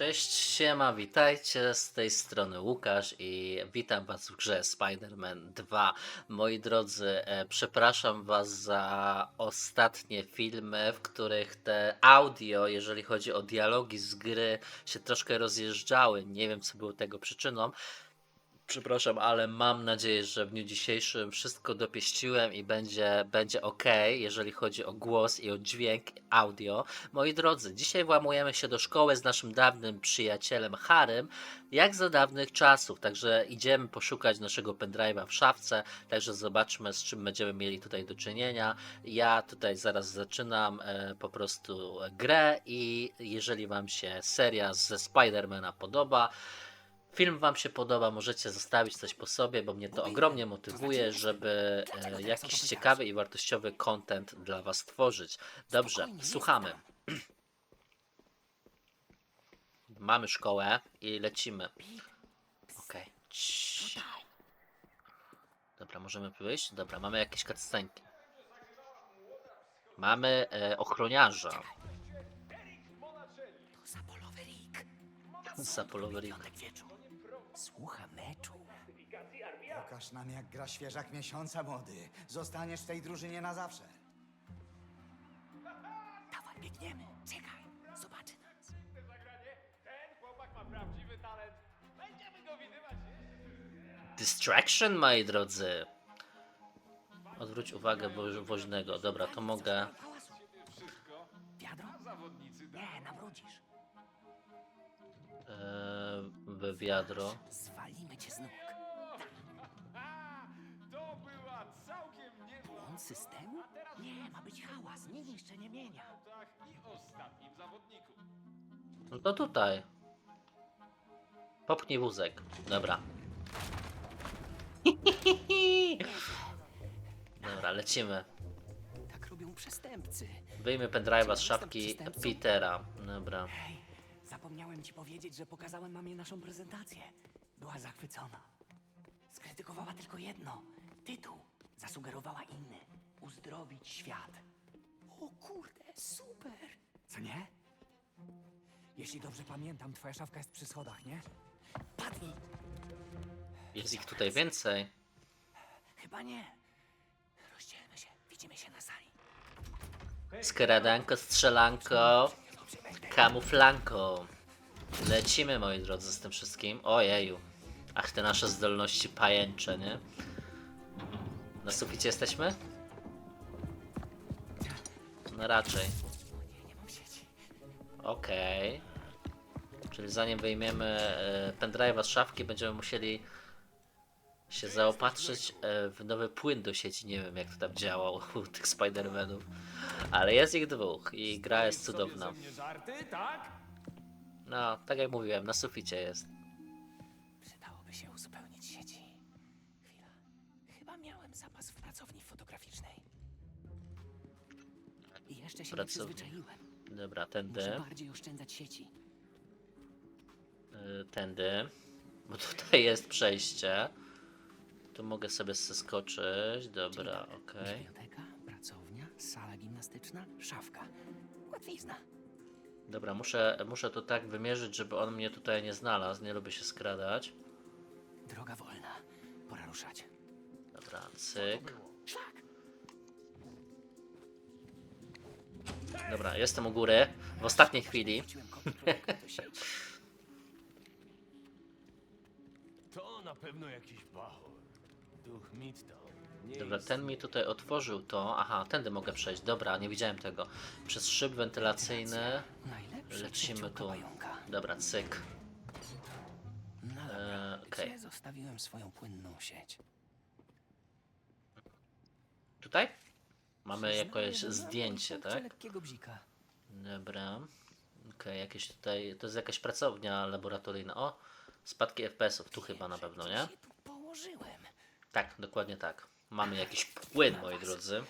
Cześć, siema, witajcie, z tej strony Łukasz i witam was w grze Spider-Man 2. Moi drodzy, e, przepraszam was za ostatnie filmy, w których te audio, jeżeli chodzi o dialogi z gry, się troszkę rozjeżdżały. Nie wiem, co było tego przyczyną. Przepraszam, ale mam nadzieję, że w dniu dzisiejszym wszystko dopieściłem i będzie, będzie ok, jeżeli chodzi o głos i o dźwięk, audio. Moi drodzy, dzisiaj włamujemy się do szkoły z naszym dawnym przyjacielem Harym, jak za dawnych czasów. Także idziemy poszukać naszego pendrive'a w szafce, także zobaczmy, z czym będziemy mieli tutaj do czynienia. Ja tutaj zaraz zaczynam e, po prostu grę i jeżeli Wam się seria ze Spidermana podoba, film Wam się podoba, możecie zostawić coś po sobie, bo mnie to ogromnie motywuje, żeby e, jakiś ciekawy i wartościowy content dla Was tworzyć. Dobrze, słuchamy. Mamy szkołę i lecimy. Okej. Ciii. Dobra, możemy wyjść? Dobra, mamy jakieś cutscenki. Mamy e, ochroniarza. Sapolowy Rick. Słucha meczu. Pokaż nam, jak gra świeżak miesiąca, młody. Zostaniesz w tej drużynie na zawsze. Dawaj, biegniemy. Czekaj, zobaczy nas. Ten chłopak ma prawdziwy talent. Będziemy go widywać. Distraction, moi drodzy. Odwróć uwagę wo- woźnego. Dobra, to mogę. Wiadro? Nie, nawrócisz. E, w wiadro. Zwalimy cię z nóg. To była całkiem niezła On systemu? Nie, ma być hałas. Nie niszczy, nie mienia. i ostatnim zawodniku. No to tutaj. Popchnij wózek. Dobra. Dobra, lecimy. Tak robią przestępcy. Wyjmę pendrive'a z szafki Petera. Dobra. Hej, zapomniałem ci powiedzieć, że pokazałem mamie naszą prezentację. Była zachwycona. Skrytykowała tylko jedno. Tytuł. Zasugerowała inny. Uzdrowić świat. O kurde, super. Co nie? Jeśli dobrze pamiętam, twoja szafka jest przy schodach, nie? Padnij. Jest ich tutaj więcej. Chyba nie. Rozdzielmy się. Widzimy się na sali. Skradanko, strzelanko, kamuflanko. Lecimy, moi drodzy, z tym wszystkim. Ojeju. Ach, te nasze zdolności pajęcze, nie? Na suficie jesteśmy? No raczej. Okej. Czyli zanim wyjmiemy e, pendrive'a z szafki, będziemy musieli się zaopatrzyć e, w nowy płyn do sieci. Nie wiem, jak to tam działało u tych Spider-Manów. Ale jest ich dwóch i gra jest cudowna. Tak? No, tak jak mówiłem, na suficie jest. Przydałoby się uzupełnić sieci. Chwila. Chyba miałem zapas w pracowni fotograficznej. I jeszcze się Pracowni. nie przyzwyczaiłem. Dobra, Muszę tędy, bardziej oszczędzać sieci. y, tędy. Bo tutaj jest przejście. Tu mogę sobie zeskoczyć. Dobra, okej. Biblioteka, pracownia, sala gimnastyczna, szafka. Łatwizna. Dobra, muszę, muszę to tak wymierzyć, żeby on mnie tutaj nie znalazł. Nie lubię się skradać. Droga wolna. Pora ruszać. Dobra, cyk. Szlak! Dobra, jestem u góry. W ostatniej chwili. Do sieci. To na pewno jakiś bachor. Dobra, ten mi tutaj otworzył to. Aha, tędy mogę przejść. Dobra, nie widziałem tego. Przez szyb wentylacyjny. Lecimy tu. Dobra, cyk. No Eee, okej. zostawiłem swoją płynną sieć? Tutaj? Mamy jakieś zdjęcie, tak? lekkiego bzika. Dobra. Okej, jakieś tutaj. To jest jakaś pracownia laboratoryjna. O! Spadki FPS-ów, tu chyba na pewno, nie? Gdzie się tu położyłem? Tak, dokładnie tak. Mamy jakiś płyn, moi drodzy.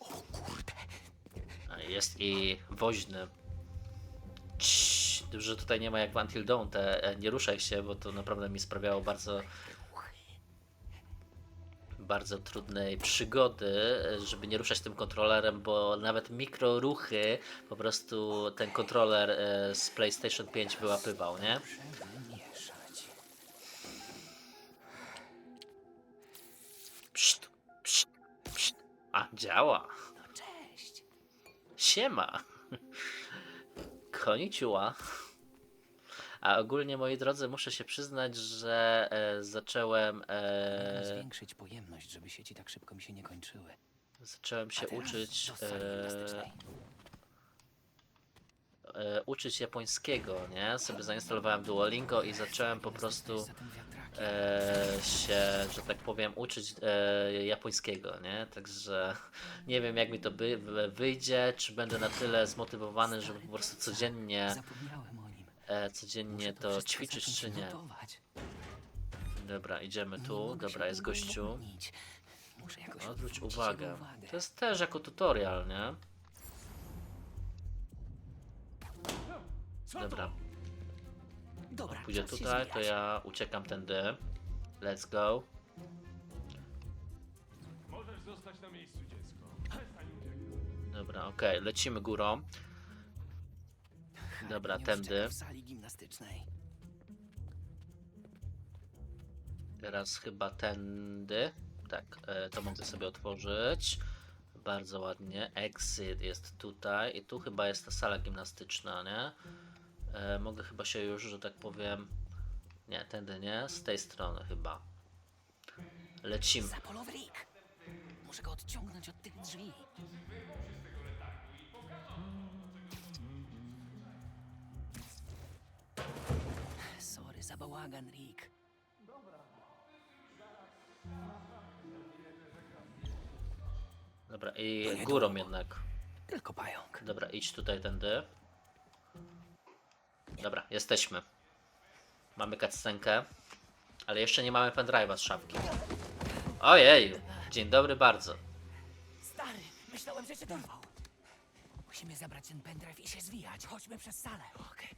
O kurde. Jest i woźny. Ciii, Dobrze, że tutaj nie ma jak w Until Dawn, te e, nie ruszaj się, bo to naprawdę mi sprawiało bardzo bardzo trudnej przygody, e, żeby nie ruszać tym kontrolerem, bo nawet mikroruchy po prostu ten kontroler e, z PlayStation 5 wyłapywał, nie? Działa. No cześć. Siema. Koniciuła. A ogólnie, moi drodzy, muszę się przyznać, że e, zacząłem, e, zwiększyć pojemność, żeby sieci tak szybko mi się nie kończyły. zacząłem się uczyć, e, e, uczyć japońskiego, nie? Sobie zainstalowałem Duolingo i zacząłem po prostu. E, się, że tak powiem, uczyć e, japońskiego, nie? Także nie wiem, jak mi to by, wy- wyjdzie, czy będę na tyle zmotywowany, żeby po prostu codziennie, Zapomniałem o nim. e, codziennie Muszę to wszystko ćwiczyć, zacząć czy nie. notować. Dobra, idziemy Nie tu, mogę się dobra, jest gościu. uwolnić. Muszę jakoś Odwróć odwrócić uwagę. jego uwagę. To jest też jako tutorial, nie? Co Dobra, pójdzie czas się tutaj, to zwijać. ja uciekam tędy. Let's go. Możesz zostać na miejscu, dziecko. Przestań uciekać. Dobra, okej, lecimy górą. Dobra, tędy. w sali gimnastycznej. Teraz chyba tędy. Tak, e, to mogę sobie otworzyć. Bardzo ładnie. Exit jest tutaj. I tu chyba jest ta sala gimnastyczna, nie? E, mogę chyba się już, że tak powiem. Nie, tędy nie. Z tej strony chyba. Lecimy. Zapolowy Rick. Muszę go odciągnąć od tych drzwi. Sorry za bałagan, Rick. Dobra, i górą jednak. Tylko pająk. Dobra, idź tutaj tędy. Dobra, jesteśmy. Mamy cutscenkę. Ale jeszcze nie mamy pendrive'a z szafki. Ojej! Dzień dobry bardzo. Stary, myślałem, że cię dorwał. Musimy zabrać ten pendrive i się zwijać. Chodźmy przez salę. Okej.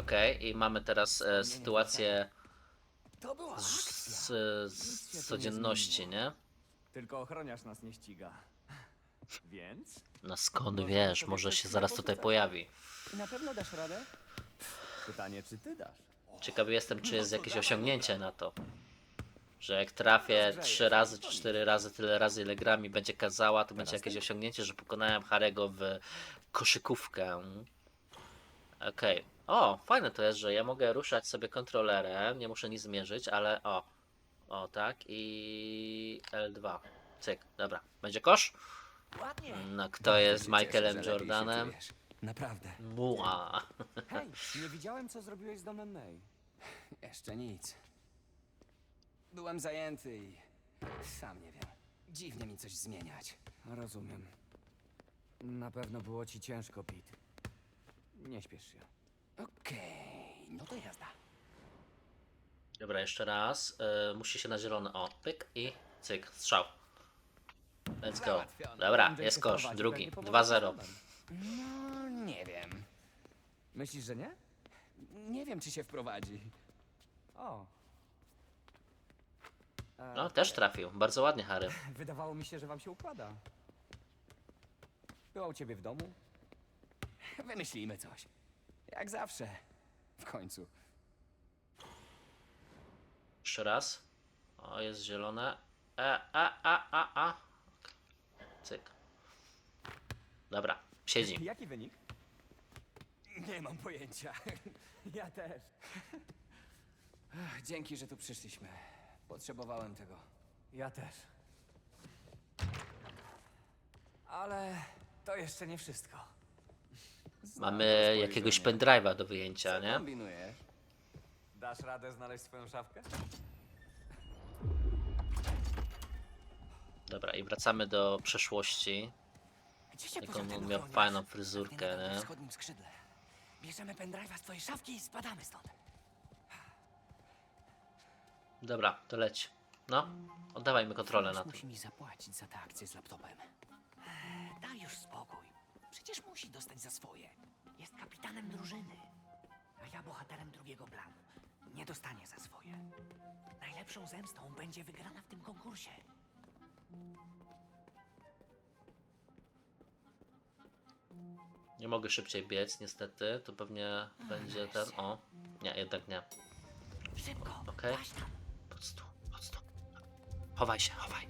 Okej, i mamy teraz e, sytuację To była z, z, z codzienności, nie? Tylko ochroniarz nas nie ściga. Więc? No skąd wiesz, może się zaraz tutaj pojawi. I na pewno dasz radę? Pytanie, czy ty dasz? Ciekawy jestem, czy jest jakieś osiągnięcie na to. Że jak trafię trzy razy czy cztery razy tyle razy, ile gra mi będzie kazała, to będzie jakieś osiągnięcie, że pokonałem Harego w koszykówkę. Okej. O, fajne to jest, że ja mogę ruszać sobie kontrolerem, nie muszę nic zmierzyć, ale o. O, tak i L2. Cyk, dobra. Będzie kosz? Ładnie. No, kto jest Michaelem Jordanem? Naprawdę. Buła. Hej, nie widziałem, co zrobiłeś z domem May. Jeszcze nic. Byłem zajęty i sam nie wiem. Dziwnie mi coś zmieniać. Rozumiem. Na pewno było ci ciężko, Pete. Nie śpiesz się. Okej, no to jazda. Dobra, jeszcze raz. Y, musi się na zielono. O, pyk i cyk, strzał. Let's go. Dobra, jest kosz, drugi. pewnie 2-0. pomogę z No, nie wiem. Myślisz, że nie? Nie wiem, czy się wprowadzi. O. E, No, też trafił. Bardzo ładnie, Harry. Wydawało mi się, że wam się układa. Była u ciebie w domu? Wymyślimy coś. Jak zawsze. W końcu. Jeszcze raz. O, jest zielone. E, a, a, a, a. Cyk. Dobra, siedzi. Jaki wynik? Nie mam pojęcia. Ja też. Dzięki, że tu przyszliśmy. Potrzebowałem tego. Ja też. Ale to jeszcze nie wszystko. Mamy jakiegoś pendrive'a do wyjęcia, nie? Kombinujesz? Dasz radę znaleźć swoją szafkę? Dobra, i wracamy do przeszłości. Gdzie się miał fajną Pewnie fryzurkę, na nie? wschodnim skrzydle. Bierzemy pendrive'a z twojej szafki i spadamy stąd. Dobra, to leć. No, oddawajmy kontrolę na Ktoś tym. musi mi zapłacić za tę akcję z laptopem. Eee, Daj już spokój. Przecież musi dostać za swoje. Jest kapitanem drużyny, a ja bohaterem drugiego planu. nie dostanie za swoje. Najlepszą zemstą będzie wygrana w tym konkursie. Nie mogę szybciej biec, niestety. To pewnie będzie ten. O, nie, jednak nie. Szybko, Okej. Pod stół, pod stół. Chowaj się, chowaj.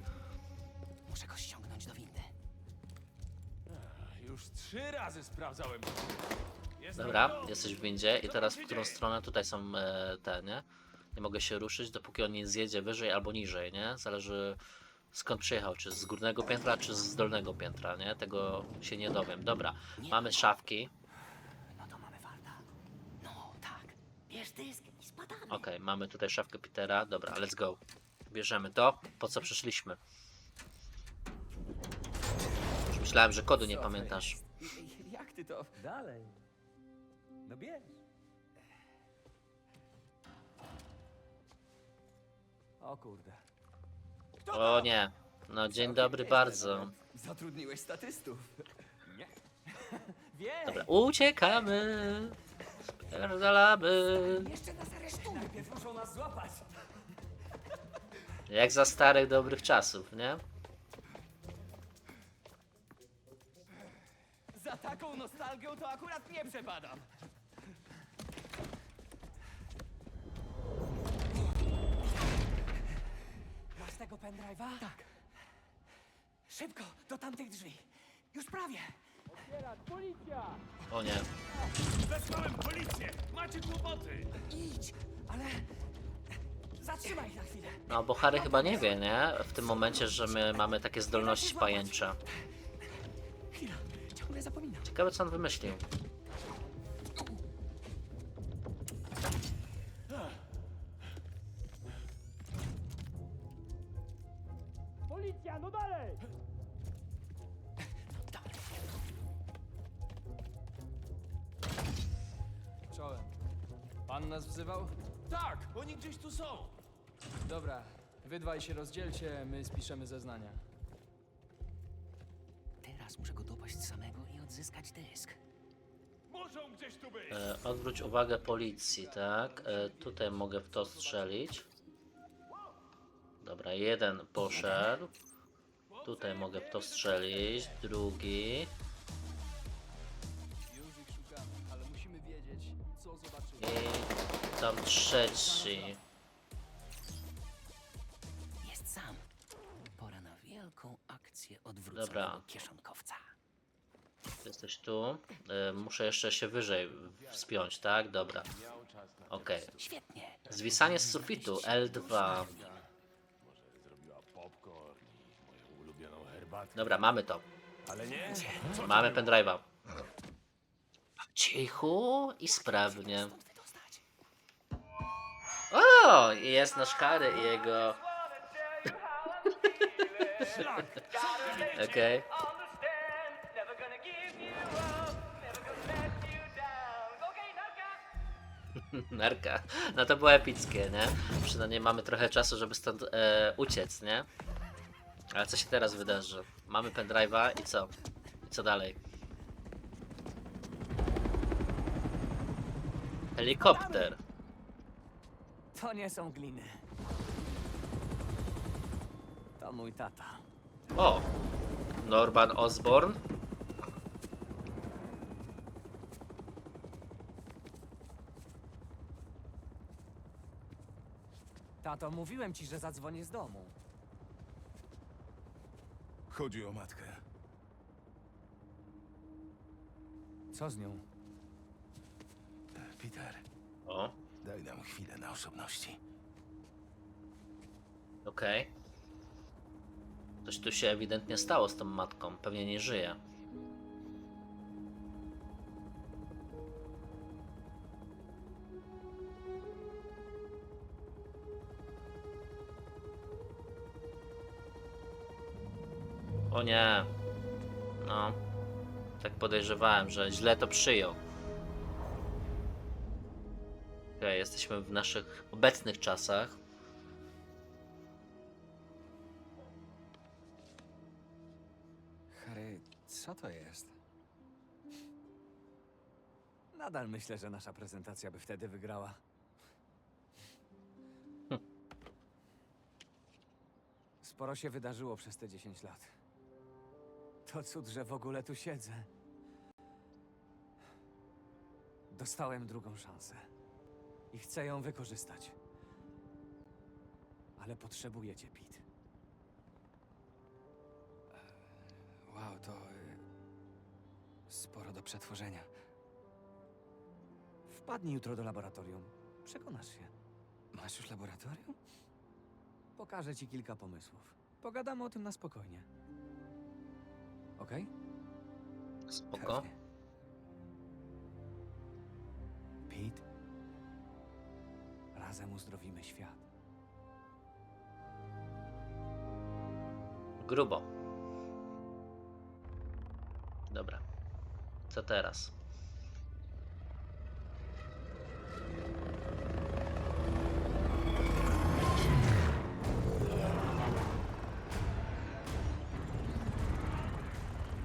Muszę go ściągnąć do windy. Już trzy razy sprawdzałem. Jestem Dobra, jesteś w windzie i teraz w którą stronę tutaj są e, te, nie? Nie mogę się ruszyć, dopóki on nie zjedzie wyżej albo niżej, nie? Zależy skąd przyjechał, czy z górnego piętra, czy z dolnego piętra, nie? Tego się nie dowiem. Dobra, mamy szafki. No to mamy farta. No tak. Bierz dysk i spadamy. Okej, mamy tutaj szafkę Petera. Dobra, let's go. Bierzemy to. Po co przyszliśmy? Już myślałem, że kodu nie pamiętasz. Jak ty to... Dalej. No bierz. O kurde. O nie. No dzień dobry bardzo. Zatrudniłeś statystów. Nie. Wiem. Dobra, uciekamy. Spierdalamy. Jeszcze nas aresztują. Najpierw muszą nas złapać. Jak za starych dobrych czasów, nie? Za taką nostalgią to akurat nie przepadam. Tego pendrive'a? Tak. Szybko, do tamtych drzwi. Już prawie. O nie. Wezwałem policję! Macie kłopoty! Idź, ale zatrzymaj ich na chwilę. No bo Harry chyba nie wie, nie? W tym momencie, że my mamy takie zdolności pajęcze. Chwila, ciągle zapominam. Ciekawe co on wymyślił. Dwaj się rozdzielcie, my spiszemy zeznania. Teraz muszę go dopaść samego i odzyskać dysk. Muszą gdzieś tu być! E, odwróć uwagę policji, tak? E, tutaj mogę w to strzelić. Dobra, jeden poszedł. Tutaj mogę w to strzelić. Drugi. Już ich szukamy, ale musimy wiedzieć, co zobaczyli. I tam trzeci. Odwróconego Dobra. kieszonkowca. Jesteś tu. E, muszę jeszcze się wyżej wspiąć, tak? Dobra. Okej. Świetnie. Zwisanie z sufitu L2. Może zrobiła popcorn i moją ulubioną herbatkę. Dobra, mamy to. Ale nie? Mamy pendrive'a. Cichu i sprawnie. Stąd wydostać. O! Jest nasz Harry i jego. Okej. Narka. No to było epickie, nie? Przynajmniej mamy trochę czasu, żeby stąd e, uciec, nie? Ale co się teraz wydarzy? Mamy pendrive'a i co? I co dalej? Helikopter. To nie są gliny. To mój tata. O! Norman Osborn. Tato, mówiłem ci, że zadzwonię z domu. Chodzi o matkę. Co z nią? Peter, O, daj nam chwilę na osobności. okej. Coś tu się ewidentnie stało z tą matką. Pewnie nie żyje. O nie. No. Tak podejrzewałem, że źle to przyjął. Okej, jesteśmy w naszych obecnych czasach. Co to jest? Nadal myślę, że nasza prezentacja by wtedy wygrała. Sporo się wydarzyło przez te 10 lat. To cud, że w ogóle tu siedzę. Dostałem drugą szansę i chcę ją wykorzystać. Ale potrzebuję cię, Wow, to Sporo do przetworzenia. Wpadnij jutro do laboratorium. Przekonasz się. Masz już laboratorium? Pokażę ci kilka pomysłów. Pogadamy o tym na spokojnie. Okej? Spoko. Pewnie. Pete? Razem uzdrowimy świat. Grubo. Dobra. Co teraz?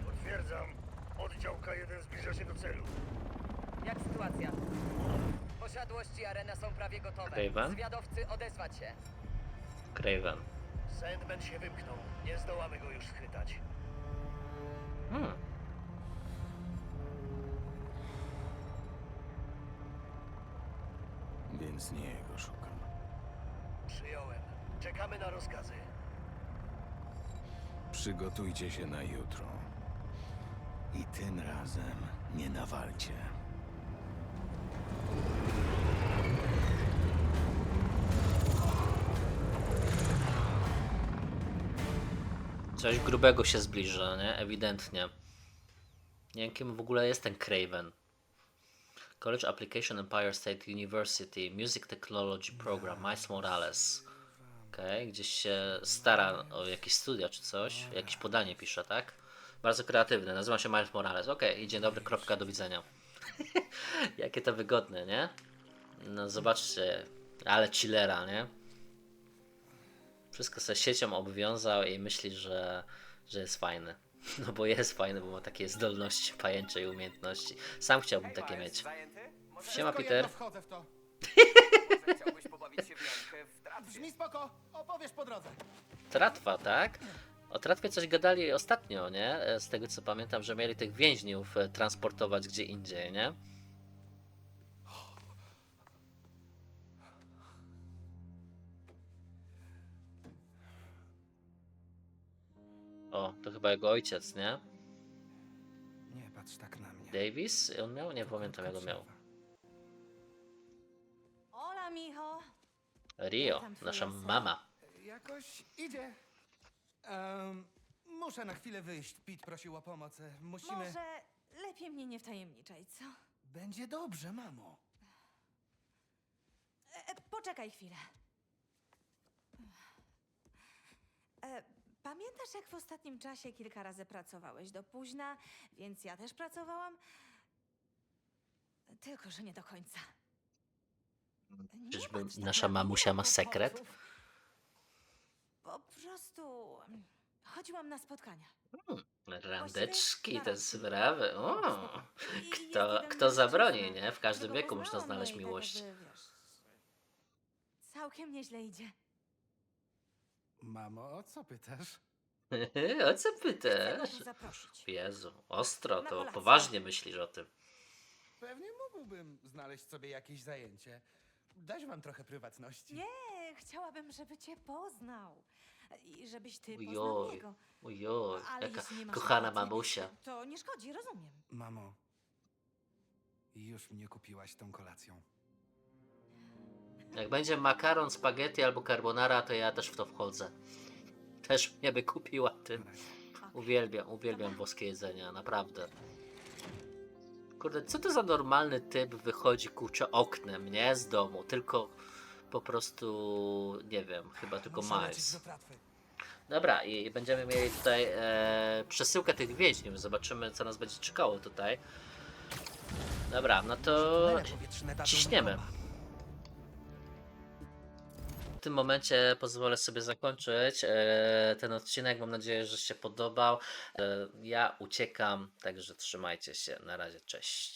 Potwierdzam. Oddział K1 zbliża się do celu. Jak sytuacja? Posiadłości arena są prawie gotowe. Craven? Zwiadowcy odezwać się. Craven. Sandman się wymknął. Nie zdołamy go już schwytać. Hmm. Więc nie jego szukam. Przyjąłem. Czekamy na rozkazy. Przygotujcie się na jutro. I tym razem nie nawalcie. Coś grubego się zbliża, nie? Ewidentnie. Nie wiem, kim w ogóle jest ten Craven. College Application Empire State University Music Technology Program Miles Morales. Okej, gdzieś się stara o jakieś studia czy coś. Jakieś podanie pisze, tak? Bardzo kreatywne. Nazywa się Miles Morales. Okej, dzień dobry, kropka, do widzenia. Jakie to wygodne, nie? No zobaczcie, ale chillera, nie? Wszystko sobie siecią obwiązał i myśli, że, że jest fajny. No bo jest fajny, bo ma takie zdolności pajęcze i umiejętności. Sam chciałbym takie mieć. Siema Peter. wchodzę w to. Chciałbyś pobawić się w Jankę w tratwie. Brzmi spoko, opowiesz po drodze. Tratwa, tak? O Tratwie coś gadali ostatnio, nie? E, Z tego co pamiętam, że mieli tych więźniów e, transportować gdzie indziej, nie? To chyba jego ojciec, nie? Nie patrz tak na mnie. Davis? On miał? Nie pamiętam jak go miał. Hola, mijo. Rio, nasza mama. Jakoś idzie. Em, muszę na chwilę wyjść. Pete prosił o pomoc. Musimy... Może lepiej mnie nie wtajemniczaj, co? Będzie dobrze, mamo. E, e, poczekaj chwilę. E, pamiętasz, jak w ostatnim czasie kilka razy pracowałeś do późna, więc ja też pracowałam? Tylko, że nie do końca. Nie Czyżby nasza mamusia ma sekret? Po prostu mm, chodziłam na spotkania. Randeczki, na te sprawy. O, I jest kto, jeden kto mężczyzna, zabroni, nie? W każdym którego wieku można poznałam, znaleźć no i miłość. Tak jakby, wiesz, całkiem nieźle idzie. Mamo, o co pytasz? o co Chcę pytasz? tu zaprosić. Jezu, ostro, Na to kolację. poważnie myślisz o tym. Pewnie mógłbym znaleźć sobie jakieś zajęcie. Dać wam trochę prywatności. Nie, chciałabym, żeby cię poznał. I żebyś ty poznał jego. ujoj, Ale jaka jeśli nie masz kochana ochoty, mamusia. To nie szkodzi, rozumiem. Mamo, już mnie kupiłaś tą kolacją. Jak będzie makaron, spaghetti albo carbonara, to ja też w to wchodzę. Też mnie by kupiła tym. Uwielbiam, uwielbiam boskie jedzenia, naprawdę. Kurde, co to za normalny typ wychodzi kurczę oknem, nie? Z domu, tylko po prostu, nie wiem, chyba tylko Miles. Dobra, i będziemy mieli tutaj e, przesyłkę tych więźniów. Zobaczymy, co nas będzie czekało tutaj. Dobra, no to ciśniemy. W tym momencie pozwolę sobie zakończyć e, ten odcinek. Mam nadzieję, że się podobał. E, ja uciekam, także trzymajcie się. Na razie, cześć.